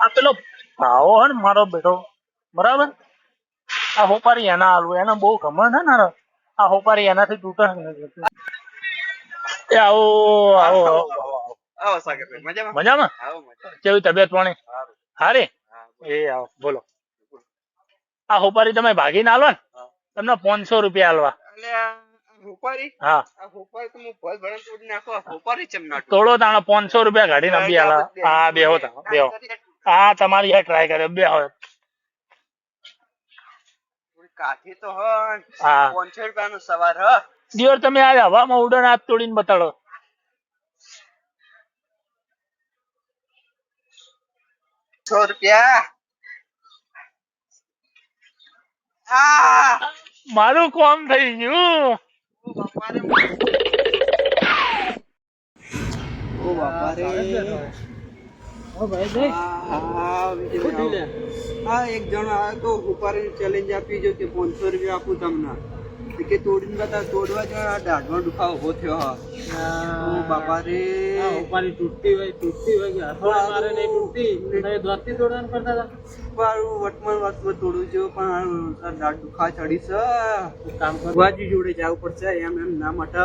આ પેલો ભાવો હે ને મારો બેટો. બરાબર? આ હોપારી એના આલુ એને બહુ ઘમંડ હે ને આ હોપારી એનાથી તૂટે એ આવો આવો આવો, સાગરભાઈ મજામાં? મજામાં? કેવી તબિયત પાણી? હારી? એ આવો બોલો. આ હોપારી તમે ભાગીને આલો ને. તમને પાંચસો રૂપિયા આલવા તો તોડી તાણે પાંચસો રૂપિયા કાઢીને બી આલા હા બે હો બેહો. હા તમારી આ ટ્રાય કર્યો બે હવે. કાઠી તો હ હા. પાંચસો રૂપિયાનો સવાર હ. દિયોર તમે આ હવામાં ઉડન હાથ તોડીને બતાડો. સો રૂપિયા. આ મારું કોમ થઈ ગયું. ઓ બાપા રે. ઓ બાપા રે. હા એક જણો આવ્યો તો ઉપાડી ચેલેન્જ આપી જો કે પાંચસો રૂપિયા આપું તમને. કે તોડીને બધા તોડવા જો આ દાઢમાં દુખાવો ઊભો થયો બાપા રે ઉપાડી તૂટતી હોય તૂટતી હોય કે હથોડા મારે નહીં તૂટતી. તમે દોસ્તી તોડવાનું કરતા હતા? મારું વટમાં વટમાં તોડું છું પણ દાઢ દુખા ચડી છે. કામ કરો. ભુવાજી જોડે જવું પડશે એમ એમ ના માટે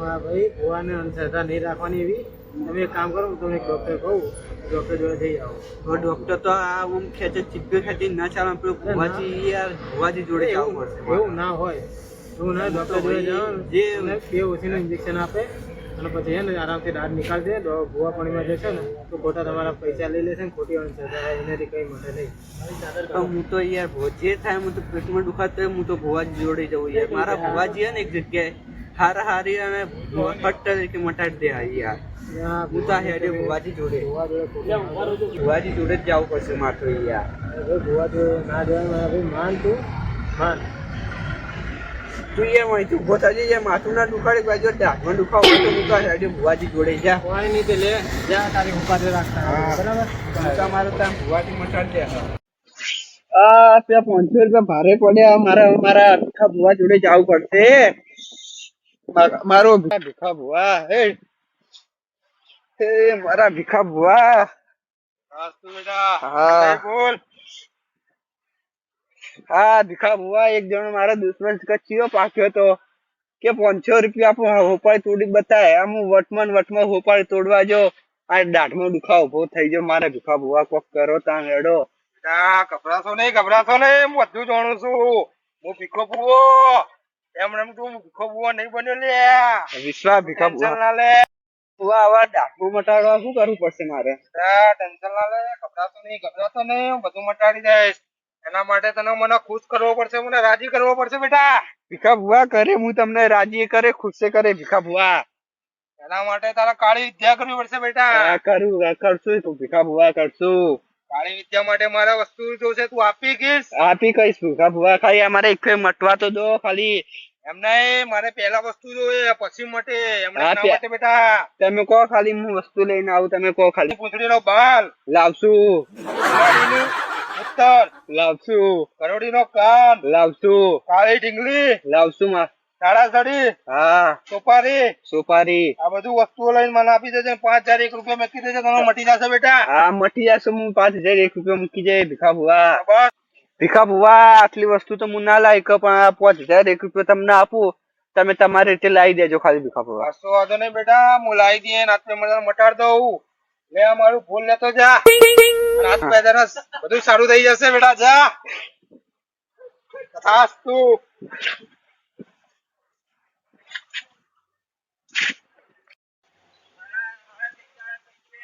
ભાઈ ભુવાને અંધશ્રદ્ધા નહીં રાખવાની એવી. તમે એક કામ કરો હું તમને એક ડોક્ટર કહું. ડોક્ટર જોડે જઈ આવો હવે ડોક્ટર તો આ આમ ખેંચે ચીપ્યો ખેંચી ના ચાલે પેલું ભુવાજી યાર ભુવાજી જોડે જવું પડશે એવું ના હોય. એવું ના ડોક્ટર જોડે જાઓ જે બે ઓછીનું ઇન્જેક્શન આપે અને પછી ને આરામથી દાઢ નીકાળી દે ડો- ભૂવા પાણીમાં જશે ને તો ખોટા તમારા પૈસા લઈ લેશે ને ખોટી અંધશ્રદ્ધા એનાથી કઈ મળે નહીં. તો હું તો યાર જે થાય હું તો પેટમાં દુખાતો હું તો ભુવાજી જોડે જવું યાર. મારા ભુવાજી હે ને એક જગ્યાએ હારા હારી અને ફટ તરીકે મટાડી દે હા યાર હું તો હેડે ભુવાજી જોડે ભૂવા જોડે ભુવાજી જોડે જ જવું પડશે મારે તો યાર ભુવા જોડે ના જવાય ભાઈ માન તું માન તું યાર માહિતી ઊભો થજે યાર માથું ના દુખાડે બાજુ દાઢમાં દુખાવો હોય તો હું તો હેડે ભુવાજી જોડે જા કોઈ નહીં તે લે જા તારી રાખતા હા. બરાબર તમારે ત્યાં ભુવાજી મટાડી દે આ ત્યાં પાંચસો રૂપિયા ભારે પડ્યા મારા મારા આખા ભુવા જોડે જવું પડશે મારા- ભીખા ભુવા હે? હે મારા ભીખા ભુવા. હા બોલ. હા ભીખા ભુવા એક જણો મારા દુશ્મન કચ્છીઓ પાક્યો તો કે પાંચસો રૂપિયા આપો હોપાળી તોડી બતાય. આમ હું વટમાં વટમાં હોપાળી તોડવા જો આ દાઢમાં દુખાવો ઊભો થઈ ગયો. મારા ભીખા ભુવા કોક કરો તા હેડો. ગભરાશો નહીં ગભરાશો નહીં હું બધું જાણું છું. હું ભીખો ભૂવો. એમ એમ તું ભીખો ભૂવો નહીં બન્યો લે. વિશ્વા ભીખા ટેન્શન ના લે. ભુવા આવા દાઢમાં મટાડવા શું કરવું પડશે મારે? ટેન્શન ના લે ગભરાશો નહીં ગભરાશો નહીં હું બધું મટાડી દઈશ. એના માટે તને મને ખુશ કરવો પડશે મને રાજી કરવો પડશે બેટા. ભીખા ભુવા કરે હું તમને રાજી કરે ખુશે કરે ભીખા ભુવા એના માટે તારે કાળી વિદ્યા કરવી પડશે બેટા. કરું કરશું તો ભીખા ભુવા કરશું. કાળી વિદ્યા માટે મારે વસ્તુ જોશે તું આપી ગઈશ આપી કહીશ. ભૂખા ખાલી અમારે એક મટવા તો દો ખાલી એમને મારે પહેલા વસ્તુ જોઈએ પછી મટે. એમના ના મટે બેટા. તમે કહો ખાલી હું વસ્તુ લઈને આવું તમે કહો ખાલી. પૂંછડીનો બાલ. લાવશું. ઉત્તર. લાવશું. કરોડીનો કાન. લાવશું. કાળી ઢીંગલી. લાવશું માં તાળાસડી હા. સોપારી. સોપારી. આ બધું વસ્તુઓ લઈને મને આપી દેજે પાંચ હજાર એક રૂપિયા મૂકી દેજે તમે મટી જશે બેટા. હા મટી જશે હું પાંચ હજાર એક રૂપિયા મૂકી જાય ભીખા ભુવા. બસ. ભીખા ભુવા આટલી વસ્તુ તો હું ના લાવી પણ આ પાંચ હજાર એક રૂપિયા તમને આપું તમે તમારી રીતે લાવી દેજો ખાલી ભીખા ભુવા. કશો વાંધો નહીં બેટા હું લાવી દઈએ રાત્રે મને મટાડ દઉં. લે આ મારું ભૂલ લેતો જા. રાત પેદાના બધું સારું થઈ જશે બેટા જા. તથાસ્તુ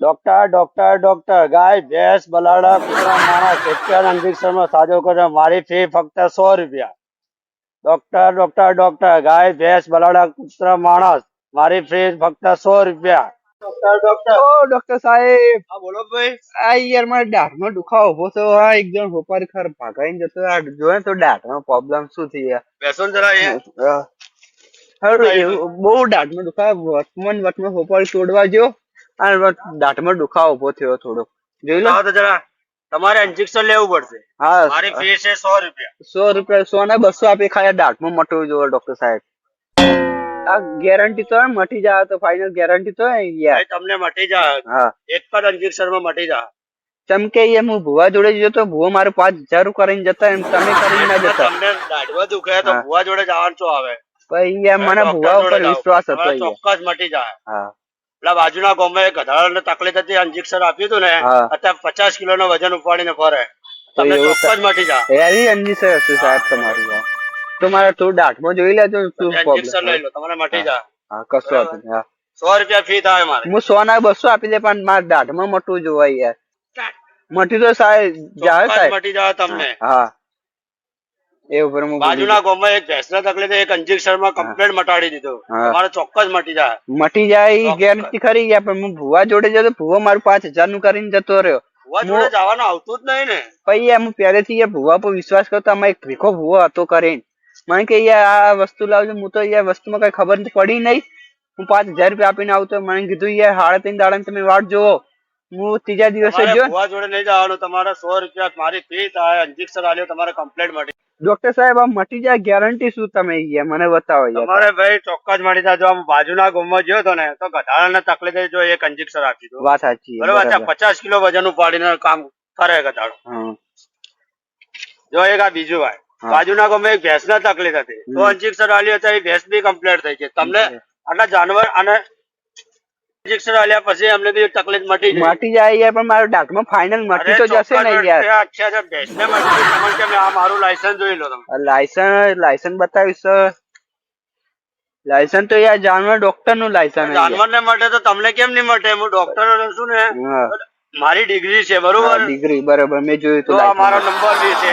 ડોક્ટર ડોક્ટર ડોક્ટર ગાય ભેંસ બલાડા કૂતરા માણસ અત્યારે ઇન્જેક્શનમાં સાજો કરે મારી ફી ફક્ત સો રૂપિયા. ડોક્ટર ડોક્ટર ડોક્ટર ગાય ભેંસ બલાડા કુતરા માણસ. મારી ફી ફક્ત સો રૂપિયા. ઓ ડોક્ટર સાહેબ. હા બોલો ભાઈ. આ યાર મારે દાઢમાં દુખાવો ઊભો થયો. આ એક જણ હોપારી ખર ભાગાઈને જતો આ જોયે તો દાઢમાં પ્રોબ્લેમ શું થઈ યાર બેસો જરા અહીંયા. બહુ દાઢમાં દુખાવો. વચમાં ને વચમાં તોડવા જો વચ- દાઢમાં દુખાવો ઊભો થયો થોડો જોઈ લો. તો જરા તમારે ઇન્જેક્શન લેવું પડશે. હા. મારી ફી છે સો રૂપિયા. સો રૂપિયા સો ને બસો આપી ખાલી દાઢમાં મટવું જોવે ડોક્ટર સાહેબ. આ ગેરંટી તો મટી જાય તો ફાઇનલ ગેરંટી તો યાર તમને મટી જાય હા. એક જ ઇન્જેક્શનમાં મટી જાય ચમકે યાર હું ભુવા જોડે ગયો તો ભુવા મારે પાંચ હજાર રૂપિયા કરીને જતા એમ તમે કરીને ના જતા. તમને દાઢવા દુખે તો ભુવા જોડે જવાનું છો આવે? પણ યાર મને ભુવા ઉપર વિશ્વાસ હતો ચોક્કસ મટી જાય. હા. પેલા બાજુના ગામમાં એક ગધાડાને તકલીફ હતી ઇન્જેક્શન આપ્યું હતું ને હા. અત્યારે પચાસ કિલો નું વજન ઉપાડીને ફરે. તો તમને એવું ચોક્કસ મટી જાય એવી અંજી હતું સાહેબ તમારું યાર તો મારે થોડું દાઢમાં જોઈ લેજો શું ઇન્જેક્શન લઈ લો તમારે મટી જા હા કશો વાંધો નહીં, હા. સો રૂપિયા ફી થાય મારે. હું સો ના બસો આપી દે પણ મારે દાઢમાં મટવું જોવાય યાર. મટી તો સાહેબ ચોક્કસ સાહેબ. મટી જાવ તમને. હા. એ ઉપર હું બાજુના ગામમાં એક ભેંસને તકલીફ એક ઇન્જેક્શનમાં કમ્પ્લેટ મટાડી દીધું. હા. ચોક્કસ મટી જાય મટી જાય ગેરંટી ખરી યાર પણ હું ભુવા જોડે જતો ભુવા મારું પાંચ હજારનું કરીને જતો રહ્યો. ભુવા જોડે જવાનું આવતું જ નહીં ને. પછી યાર પહેલેથી યાર ભુવા પર વિશ્વાસ કરતો આમાં એક ભીખો ભુવા હતો કરીને. મને કે યાર આ વસ્તુ લાવજો હું તો યાર વસ્તુમાં કઈ ખબર પડી નહીં. હું પાંચ હજાર રૂપિયા આપીને આવતો મને કીધું યાર સાડા ત્રણ દાડા તમે વાટ જોવો હું ત્રીજા દિવસે જો ભુવા જોડે લઈ જવાનો તમારા સો રૂપિયા મારી ફી થાય ઇન્જેક્શન આલ્યો તમારે કમ્પ્લેટ મળી. ડોક્ટર સાહેબ આ મટી જાય ગેરંટી શું તમે યાર મને બતાવો યાર તમારે ભાઈ ચોક્કસ મળી જાય જો આમ બાજુના ગુમમાં ગયો તો ને તો ગધાડાને તકલીફ જો એક ઇન્જેક્શન આપી દો. વાત સાચી બરોબર છે પચાસ કિલો વજન ઉપાડીને કામ કરે ગધાડો. જો એક આ બીજું ભાઈ બાજુના ગમે એક ભેંસ ના તકલીફ હતી તો. ઇન્જેક્શન આલ્યું તો એ ભેંસ બી કમ્પ્લેટ થઈ છે તમને આટલા જાનવર અને ઇન્જેક્શન આલ્યા પછી અમને બી તકલીફ મટી જાય. મટી જાય યાર પણ મારો દાંતમાં ફાઇનલ મટી તો જશે ને યાર. અચ્છા અચ્છા ભેંસને મટી. તમને કેમ આ મારું લાયસન્સ જોઈ લો તમે. લાયસન્સ લાયસન્સ બતાવીશ લાયસન્સ તો યાર જાનવર ડોક્ટરનું લાયસન્સ જાનવર ને મટે તો તમને કેમ નહીં મટે? હું ડોક્ટર છું ને? મારી ડિગ્રી છે બરોબર? ડિગ્રી બરોબર મેં જોયું તો મારો નંબર બી છે.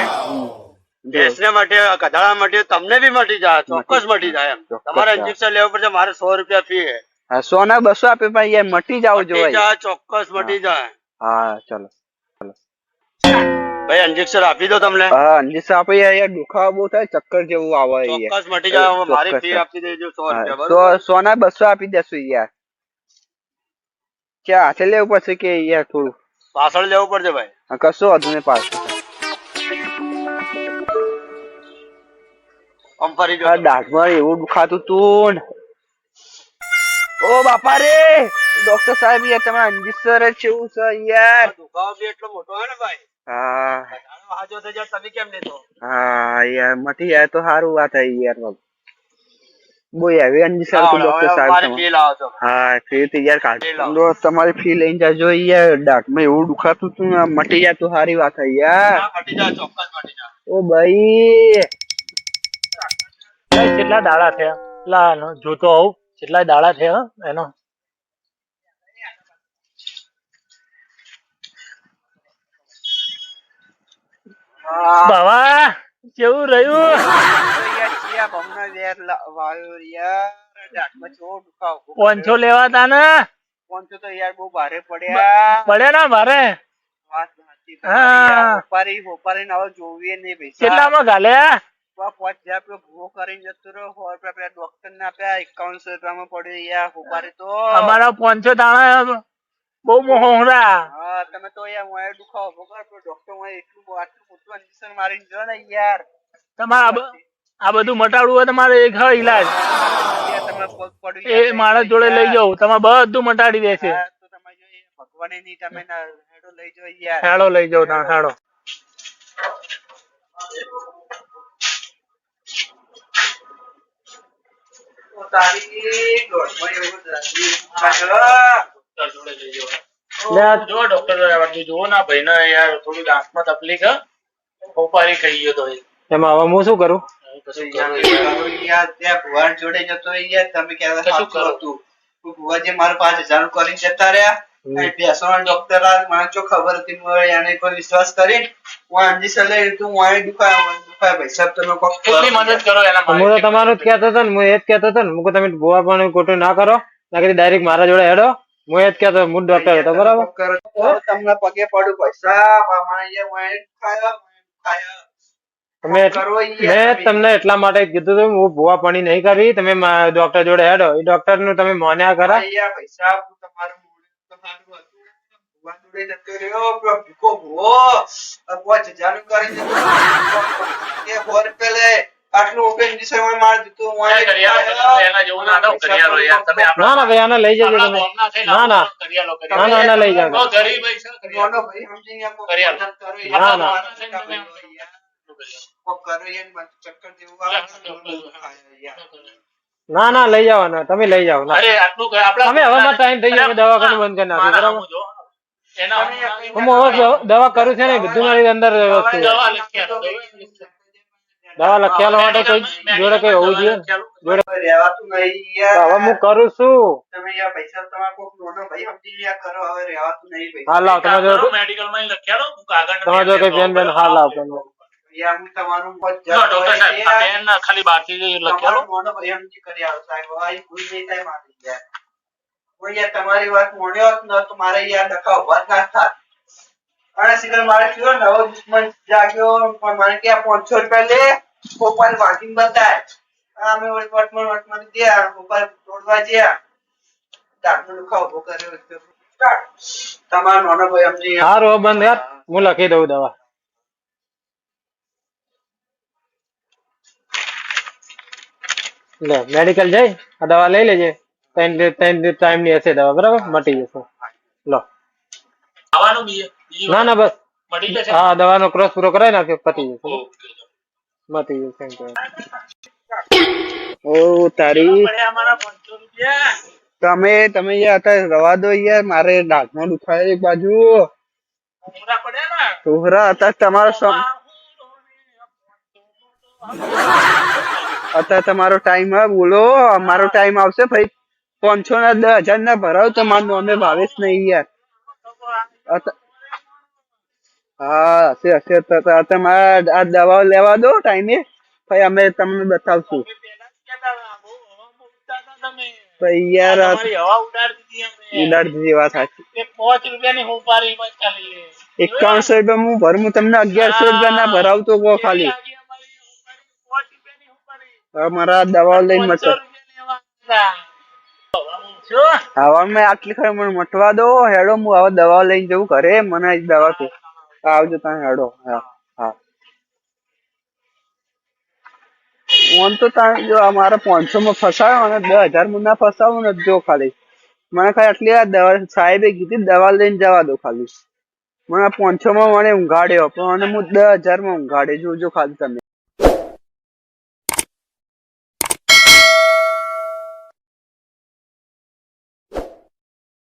ભેંસને માટે કધાળા માટે તમને બી મટી જાય ચોક્કસ મટી જાય. એમ. તમારે ઇન્જેક્શન લેવું પડશે મારે સો રૂપિયા ફી છે. હા સો બસો આપે પણ યાર મટી જાવ જોવાય. ચોક્કસ મટી જાય. હા ચલો. ભાઈ ઇન્જેક્શન આપી દો તમને. હા અંજીસ આપી યાર દુખાવો બહુ થાય ચક્કર જેવું આવે ચોક્કસ મટી જાય મારી ફી આપી દેજો 100 રૂપિયા હા, બરોબર? સો સો બસો આપી દેશું યાર. ક્યાં હાથે લેવું પડશે કે યાર થોડું? પાછળ લેવું પડશે ભાઈ. કશો વાંધો નહીં પાછળ. આમ ફરી જો દાઢમાં એવું દુખાતું તું ને. ઓ બાપા રે ડોક્ટર સાહેબ યાર તમે અંજીત સર છે એવું છે યાર દુખાવો બી એટલો મોટો હે ને ભાઈ. હા. હાજો થઈ જાય તમે કેમ લેતો હા યાર મટી જાય તો સારું વાત થઈ યાર બહુ હેવી અંજીત સર તો ડોક્ટર સાહેબ તમે. હા ફ્રી થી યાર લાવો. તમારી ફી લઈને જાજો યાર દાંતમાં એવું દુખાતું તું મટી જાય તો સારી વાત થઈ યાર. મટી જાય ચોક્કસ મટી જાય ઓ ભાઈ. ભાઈ, કેટલા દાડા થયા? લા જોતો આવું. કેટલા દાડા છે એનો? બાવા કેવું રહ્યું. પોંચો લેવા તા ને? પોંચો તો યાર બહુ ભારે પડ્યા. પડ્યા ને મારે વાત સાચી. હા. તમારી યાર. હોપારી હવે જોવીએ નહીં પૈસા. કેટલામાં ઘાલ્યા? ભૂવો કરીને જતો રહ્યો. સો રૂપિયા પેલા ડોક્ટર ને આપ્યા. એકાવનસો રૂપિયામાં પડ્યો યાર. હોપારી તો. અમારા પોંચો દાણા બહુ મોહરા હા તમે તો યાર મોય દુખાવો ભોગવ. પણ ડોક્ટર મોય એટલું આટલું મોટું ઇન્જેક્શન મારીને જો ને યાર. તમારે આ બધું મટાડવું હોય તમારે એક હ ઈલાજ. એ માણસ જોડે લઈ જાવ તમે બધું મટાડી દેશે ભગવાને નહીં તમે હેડો લઈ જાવ યાર. હેડો લઈ જાવ હેડો તો તારી દોઢમાં એવું જ રાખ્યું. જો ડોક્ટર જુઓ ના ભાઈ ને યાર થોડું દાંતમાં તકલીફ ઉપાડી કહી ગયો તો એમાં હવે હું શું કરું કશું યાર, કરું યાર. યાર, ત્યાં ભુવાન જોડે જતો યાર, તમે કહેવાય શું કરો. હતું. તો ભુવાજી મારા પાંચ હજાર કરીને જતા રહ્યા ડોક્ટર આ માણસો ખબર હતી એને પર વિશ્વાસ કરી હું આંજી સલાહ લીધું હું આને દુખાય મને દુખાય ભાઈ સાહેબ તમે કોક કેટલી મદદ કરો એના હું તો તમારું જ કહેતો હતો ને હું એ જ કહેતો હતો ને હું તમે ભૂવા પણ ખોટું ના કરો ના ડાયરેક્ટ મારા જોડે હેડો. હું એ જ કહેતો હું ડોક્ટર હતો બરાબર? તમને પગે પડું પૈસા મારા જે મેં ખાયા મેં ખાયા. તમે મેં તમને એટલા માટે કીધું હતું હું ભૂવા પાણી નહીં કરી તમે ડોક્ટર જોડે હેડો. એ ડોક્ટરનું તમે માન્યા કરા પૈસા તમારું તમારું. આટલું દીધું. હું એના જેવું ના થાવ, કરિયાલો યાર. તમે ના ના ભાઈ આને લઈ જજો તમે ગામના ના, ના. ના ના લઈ જાઓ ગરીબ હોય છે, કરિયાલો. ભાઈ સમજી ગયા, કરિયાલો. ના. ના. ના ના લઈ જાઓ તમે લઈ જાઓ અરે આટલું તમે હવે ટાઈમ થઈ ગયો દવાખાનું બંધ કરી નાખ્યું બરાબર હું દવા- કરું છે ને બધું મારી અંદર વસ્તુ. દવા લખી આપો, દવા લખી આપો. દવા લખ્યા માટે કઈ જોડે કઈ હોવું જોઈએ જોડે રહેવાતું નહીં યાર. હવે હું કરું છું તમે યાર પૈસા તમાર કોક નાનો ભાઈ સમજી ગયા કરો હવે રહેવાતું નહીં ભાઈ હા લાવ તમે જો મેડિકલમાં આલો, હું કાગળ તમે જો કઈ બેન બેન હા લાવ બેન. યાર હું તમારું બહુ ડોક્ટર સાહેબ, આ બેન ખાલી બાકી લખી આલો. તમારો નાનો ભાઈ સમજી કરી આવ સાહેબ. આ ભૂલ નહીં થાય મારી યાર. તમારી વાત મોડ્યો ન ને તો મારે યાર ડખા ઊભા ના થાત. અને સિગર મારે કયો નવો દુશ્મન જાગ્યો પણ મને ક્યાં પાંચસો રૂપિયા લે પોપાલ વાગીને બતાય અમે વળી વટમાં વટમાં ગયા ગોપાલ તોડવા ગયા. દાંતનો દુખાવો ઊભો કર્યો તમારો નાનો ભાઈ અમને. સારું બંધ યાર હું લખી દઉં દવા. લે મેડિકલ જઈ? આ દવા લઈ લેજે. ત્રણ ત્રણ ટાઈમની હશે દવા બરાબર? મટી જશે. લો. ના ના બસ? હા દવાનો ક્રોસ પૂરો કરાવી નાખ્યો પતી જશે. ઓકે. મટી જશે એમ કહે. ઓ, તારી પડ્યા મારા 500 રૂપિયા. તમે તમે યાર અત્યારે રવા દો યાર, મારે દાંતમાં દુખાય એક બાજુ ટોહરા અત્યારે તમારો અત્યારે તમારો ટાઈમ, હા, બોલો, અમારો ટાઈમ આવશે ભાઈ પાંચસો ના દસ હજાર ના ભરાવ તો મારું નામે ભાવેશ નહીં યાર હા હશે હશે. તો- તો આ દવાઓ લેવા દો ટાઈમે. ભાઈ અમે તમને બતાવશું. તમે. યાર ઉડાડી દીધી વાત સાચી. પાંચ રૂપિયાની એકાવનસો રૂપિયા હું ભરું તમને અગિયારસો રૂપિયા ના ભરાવતો કહો ખાલી. મારા દવાઓ લઈને મળશે હવા મેં આટલી ખરી મને મટવા દો. હેડો હું હવે દવા લઈને જવું ઘરે. મને દવા છે આવજો તમે હેડો. હા હા. ઓન તો તમે જો મારા પાંચસો માં ફસાયો અને દસ હજારમાં ના ફસાવું ને જો ખાલી. મને ખાલી આટલી આ દવા સાહેબે કીધી દવા લઈને જવા દો ખાલી. મને પાંચસો માં મને ઊંઘાડ્યો, પણ મને હું દસ હજારમાં ઊંઘાડે જોજો ખાલી તમે.